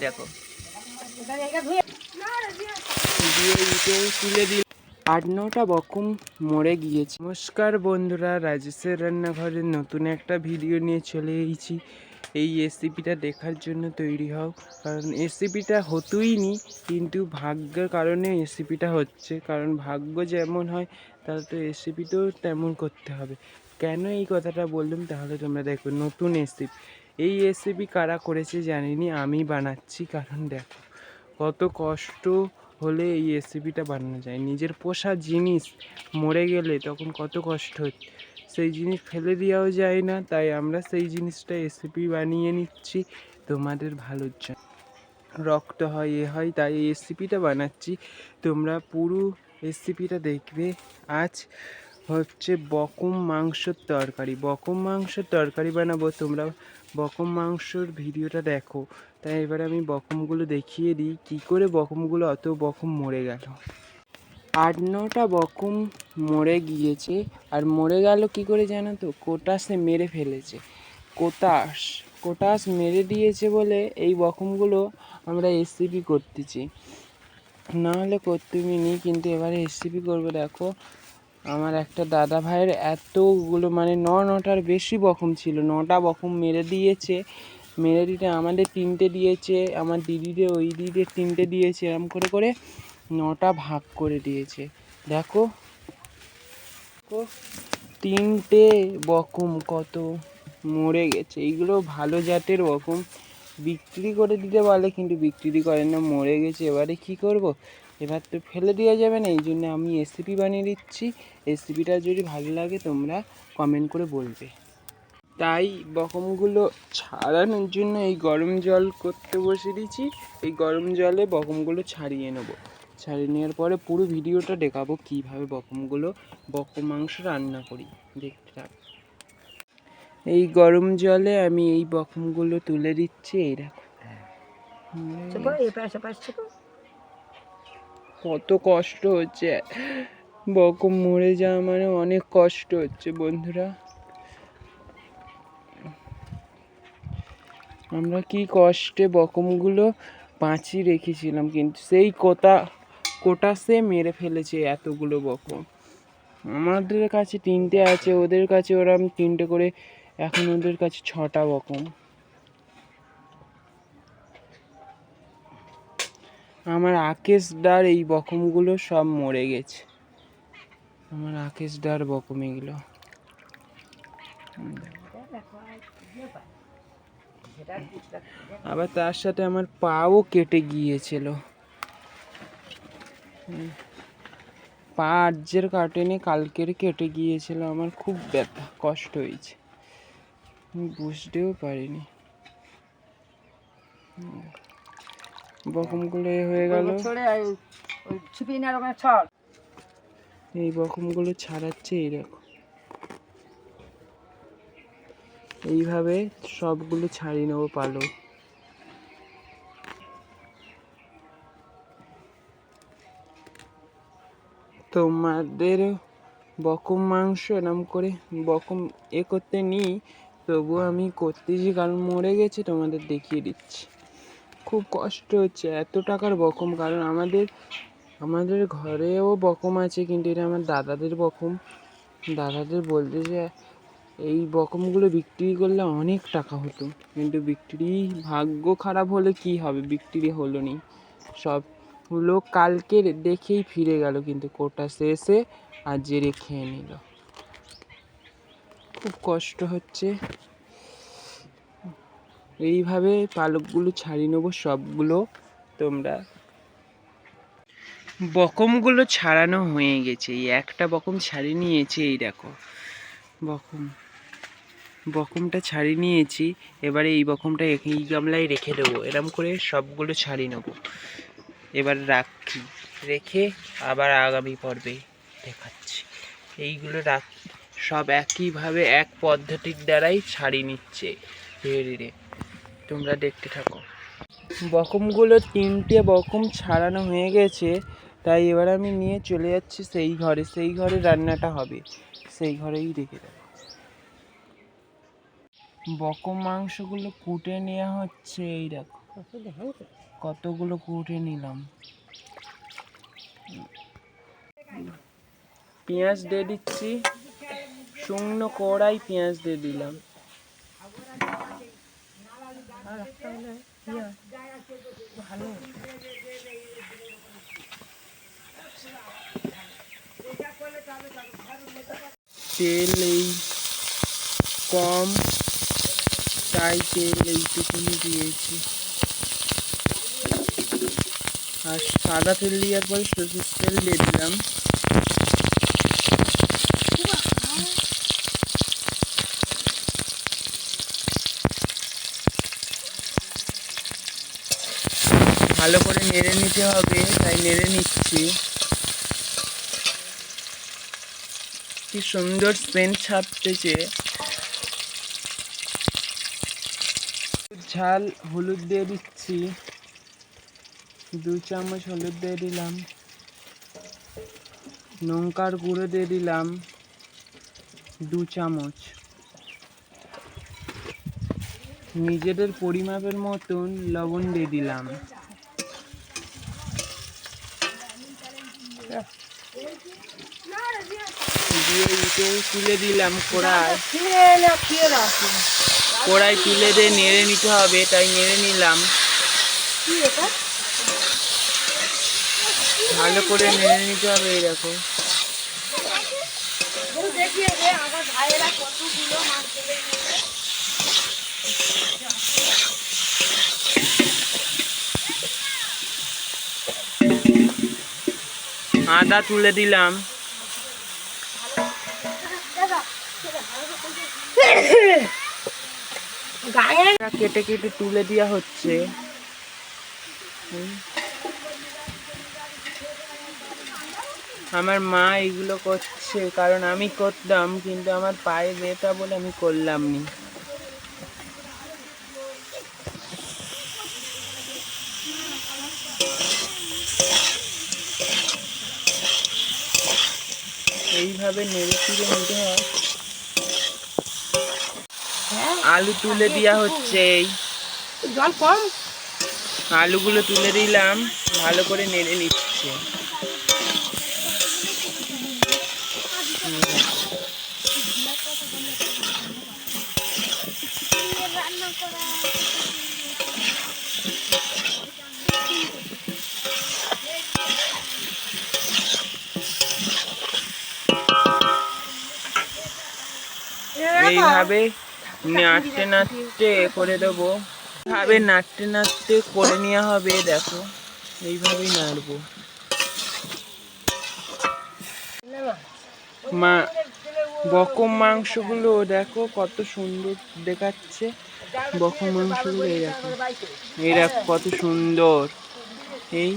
দেখো। আট নটা বকম মরে গিয়েছে। নমস্কার বন্ধুরা, রাজেশের রান্নাঘরের নতুন একটা ভিডিও নিয়ে চলে এসেছি। এই রেসিপিটা দেখার জন্য তৈরি হও। কারণ রেসিপিটা হতোই নি কিন্তু ভাগ্যের কারণে রেসিপিটা হচ্ছে। কারণ ভাগ্য যেমন হয়, তাহলে তো রেসিপিটাও তেমন করতে হবে। কেন এই কথাটা বললাম? তাহলে তোমরা দেখো নতুন রেসিপি এই রেসিপি কারা করেছে জানিনি, আমি বানাচ্ছি, কারণ দেখো, কত কষ্ট হলে এই রেসিপিটা বানানো যায়। নিজের পোষা জিনিস মরে গেলে তখন কত কষ্ট হচ্ছে সেই জিনিস ফেলে দেওয়াও যায় না, তাই আমরা সেই জিনিসটা রেসিপি বানিয়ে নিচ্ছি তোমাদের ভালোর জন্য। রক্ত হয়, এ হয়, তাই এই রেসিপিটা বানাচ্ছি। তোমরা পুরো রেসিপিটা দেখবে। আজ হচ্ছে বকম মাংসর তরকারি। বকম মাংসর তরকারি বানাবো, তোমরা বকম মাংসর ভিডিওটা দেখো। তাই এবারে আমি বকমগুলো দেখিয়ে দিই, কী করে বকমগুলো অত বকম মরে গেল। আট নটা বকম মরে গিয়েছে, আর মরে গেল কি করে জানো তো? কোটাসে মেরে ফেলেছে। কোটাস কোটাস মেরে দিয়েছে বলে এই বকমগুলো আমরা রেসিপি করতেছি। না হলে করতেই নি কিন্তু এবারে রেসিপি করব দেখো। আমার একটা দাদা ভাইয়ের এতগুলো মানে ন নটার বেশি বকম ছিল। নটা বকম মেরে দিয়েছে। মেরে দিতে আমাদের তিনটে দিয়েছে আমার দিদিদের ওই দিদিদের তিনটে দিয়েছে। এরম করে করে নটা ভাগ করে দিয়েছে। দেখো দেখো, তিনটে বকম কত মরে গেছে। এইগুলো ভালো জাতের বকম বিক্রি করে দিতে বলে কিন্তু বিক্রি করে না মরে গেছে। এবারে কি করব? এবার তো ফেলে দেওয়া যাবে না এই জন্য আমি রেসিপি বানিয়ে দিচ্ছি। রেসিপিটা যদি ভালো লাগে তোমরা কমেন্ট করে বলবে। তাই বকমগুলো ছাড়ানোর জন্য এই গরম জল করতে বসে দিয়েছি। এই গরম জলে বকমগুলো ছাড়িয়ে নেব। ছাড়িয়ে নেওয়ার পরে পুরো ভিডিওটা দেখাবো কীভাবে বকমগুলো বকম মাংস রান্না করি। দেখতে থাক। এই গরম জলে আমি এই বকমগুলো তুলে দিচ্ছি, এই দেখো। কত কষ্ট হচ্ছে। বকম মরে যাওয়া মানে অনেক কষ্ট হচ্ছে বন্ধুরা। আমরা কি কষ্টে বকমগুলো বাঁচি রেখেছিলাম কিন্তু সেই কোটা কোটাসে মেরে ফেলেছে এতগুলো বকম। আমাদের কাছে তিনটে আছে, ওদের কাছে ওরা তিনটে করে, এখন ওদের কাছে ছটা বকম। আমার আকেশ ডার এই বকমগুলো সব মরে গেছে। আমার আকেশ ডার বকম এগুলো আবার তার সাথে আমার পাও কেটে গিয়েছিল। পা আর্যের কাটেনি কালকের কেটে গিয়েছিল, আমার খুব ব্যথা, কষ্ট হয়েছে। আমি বুঝতেও পারিনি। বকমগুলো হয়ে গেল। এই বকমগুলো ছাড়াচ্ছে এই দেখো। এইভাবে সবগুলো ছাড়িয়ে নেব পালো। তোমাদের বকম মাংস এরম করে বকম এ করতে নিই তবুও আমি করতেছি কারণ মরে গেছে তোমাদের দেখিয়ে দিচ্ছি। খুব কষ্ট হচ্ছে, এত টাকার বকম। কারণ আমাদের আমাদের ঘরেও বকম আছে, কিন্তু এটা আমার দাদাদের বকম। দাদাদের বলতে যে, এই বকমগুলো বিক্রি করলে অনেক টাকা হতো। কিন্তু বিক্রি, ভাগ্য খারাপ হলে কি হবে? বিক্রি হলো নি। সব লোক কালকে দেখেই ফিরে গেল, কিন্তু কোটা শেষে আর জেরে খেয়ে নিল। খুব কষ্ট হচ্ছে। এইভাবে পালকগুলো ছাড়িয়ে নেব, সবগুলো তোমরা। বকমগুলো ছাড়ানো হয়ে গেছে, এই একটা বকম ছাড়িয়ে নিয়েছি, এই দেখো। বকম, বকমটা ছাড়িয়ে নিয়েছি, এবারে এই বকমটা এই গামলায় রেখে দেবো, এরম করে সবগুলো ছাড়িয়ে নেব। এবার রাখি রেখে আবার আগামী পর্বে দেখাচ্ছি। এইগুলো রাখ সব একইভাবে এক পদ্ধতির দ্বারাই ছাড়িয়ে নিচ্ছে, ধীরে ধীরে। তোমরা দেখতে থাকো। বকমগুলো তিনটে বকম ছাড়ানো হয়ে গেছে, তাই এবার আমি নিয়ে চলে যাচ্ছি সেই ঘরে। সেই ঘরে রান্নাটা হবে। সেই ঘরেই রেখে দেবো বকম মাংসগুলো কুটে নেওয়া হচ্ছে, এই দেখো। কতগুলো কুটে নিলাম। পেঁয়াজ দিয়ে দিচ্ছি, শুকনো কড়াই পেঁয়াজ দিয়ে দিলাম। তেল এই কম, তাই তেল এইটুকুনি দিয়েছি। আর সাদা তেল দেওয়ার পরে সরষের তেল দিয়ে দিলাম। ভালো করে নেড়ে নিতে হবে, তাই নেড়ে নিচ্ছি। কি সুন্দর স্মেল ছাপতেছে ঝাল, হলুদ দিয়ে দিচ্ছি। দু চামচ হলুদ দিয়ে দিলাম। লঙ্কার গুঁড়ো দিয়ে দিলাম। দু চামচ। নিজেদের পরিমাপের মতন লবণ দিয়ে দিলাম। দিয়ে ইটে তুলে দিলাম কড়াই। কড়াই তুলে দিয়ে নেড়ে নিতে হবে তাই নেড়ে নিলাম। ভালো করে নেড়ে নিতে হবে দেখো আদা তুলে দিলাম। কেটে কেটে তুলে দেওয়া হচ্ছে। আমার মা এগুলো করছে, কারণ আমি করতাম, কিন্তু আমার পায়ে ব্যথা বলে আমি করলাম নি। এইভাবে নেড়ে চিড়ে নিতে হয়। আলু তুলে দেওয়া হচ্ছে। জল কম। আলুগুলো তুলে দিলাম ভালো করে নেড়ে নিচ্ছে। এইভাবে নাড়তে নাড়তে করে দেবো। ভাবে নাড়তে নাড়তে করে নেওয়া হবে, দেখো। এইভাবেই নাড়বো মা, বকম মাংসগুলো, দেখো কত সুন্দর দেখাচ্ছে। বকম মাংসগুলো, এই দেখো। এই দেখো কত সুন্দর। এই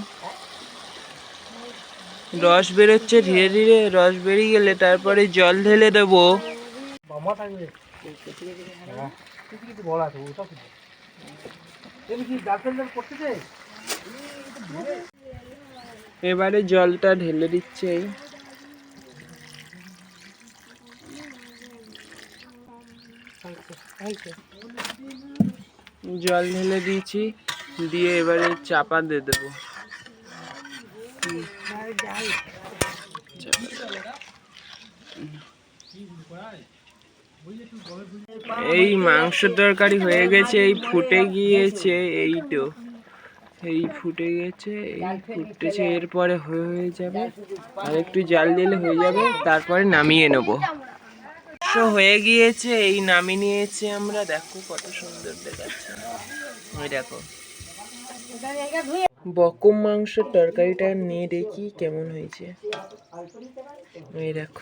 রস বেরোচ্ছে ধীরে ধীরে, রস বেরিয়ে গেলে তারপরে জল ঢেলে দেবো। এবারে জলটা ঢেলে দিচ্ছে জল ঢেলে দিয়েছি দিয়ে এবারে চাপা দিয়ে দেবো। এই মাংস তরকারি হয়ে গেছে, এই ফুটে গিয়েছে এই তো। এই ফুটে গেছে, এই ফুটেছে এরপরে হয়ে যাবে। আর একটু জাল দিলে হয়ে যাবে, তারপরে নামিয়ে নেব। তো হয়ে গিয়েছে, এই নামিয়ে নিয়েছি আমরা। দেখো কত সুন্দর দেখাচ্ছে। ওই দেখো। বকম মাংসের তরকারিটা নিয়ে দেখি কেমন হয়েছে। এই দেখো।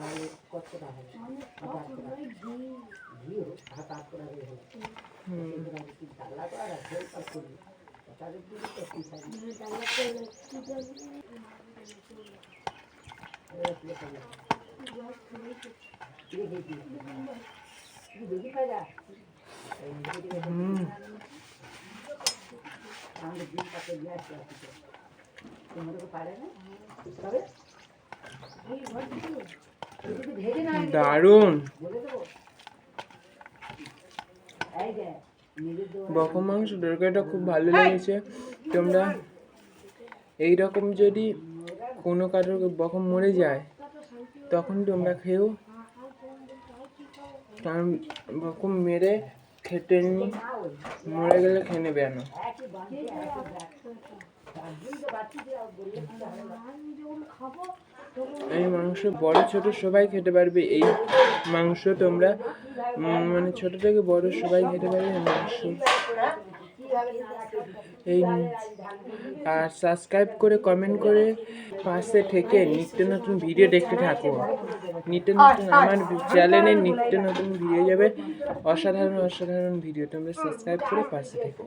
তাহলে কত হবে হঠাৎ করে ঘিও হঠাৎ করে হয়ে গেল কি ডালা করা হেল পার করবি হঠাৎ করে তো কি থাকবে ডালা করলে কি আমাদের দিন পাতে গ্যাস তোমাদের পারে না তবে দারুণ। বক মাংস তরকারিটা খুব ভালো লেগেছে। তোমরা এই রকম যদি কোনো কারোর বকম মরে যায় তখন তোমরা খেয়েও কারণ বকম মেরে খেতে নি মরে গেলে খেয়ে নেবে না এই মাংস বড় ছোট সবাই খেতে পারবে। এই মাংস তোমরা মানে ছোট থেকে বড় সবাই খেতে পারবে এই মাংস। এই আর সাবস্ক্রাইব করে কমেন্ট করে পাশে থেকে নিত্য নতুন ভিডিও দেখতে থাকো। নিত্য নতুন আমার চ্যানেলে নিত্য নতুন ভিডিও যাবে। অসাধারণ অসাধারণ ভিডিও তোমরা সাবস্ক্রাইব করে পাশে থেকো।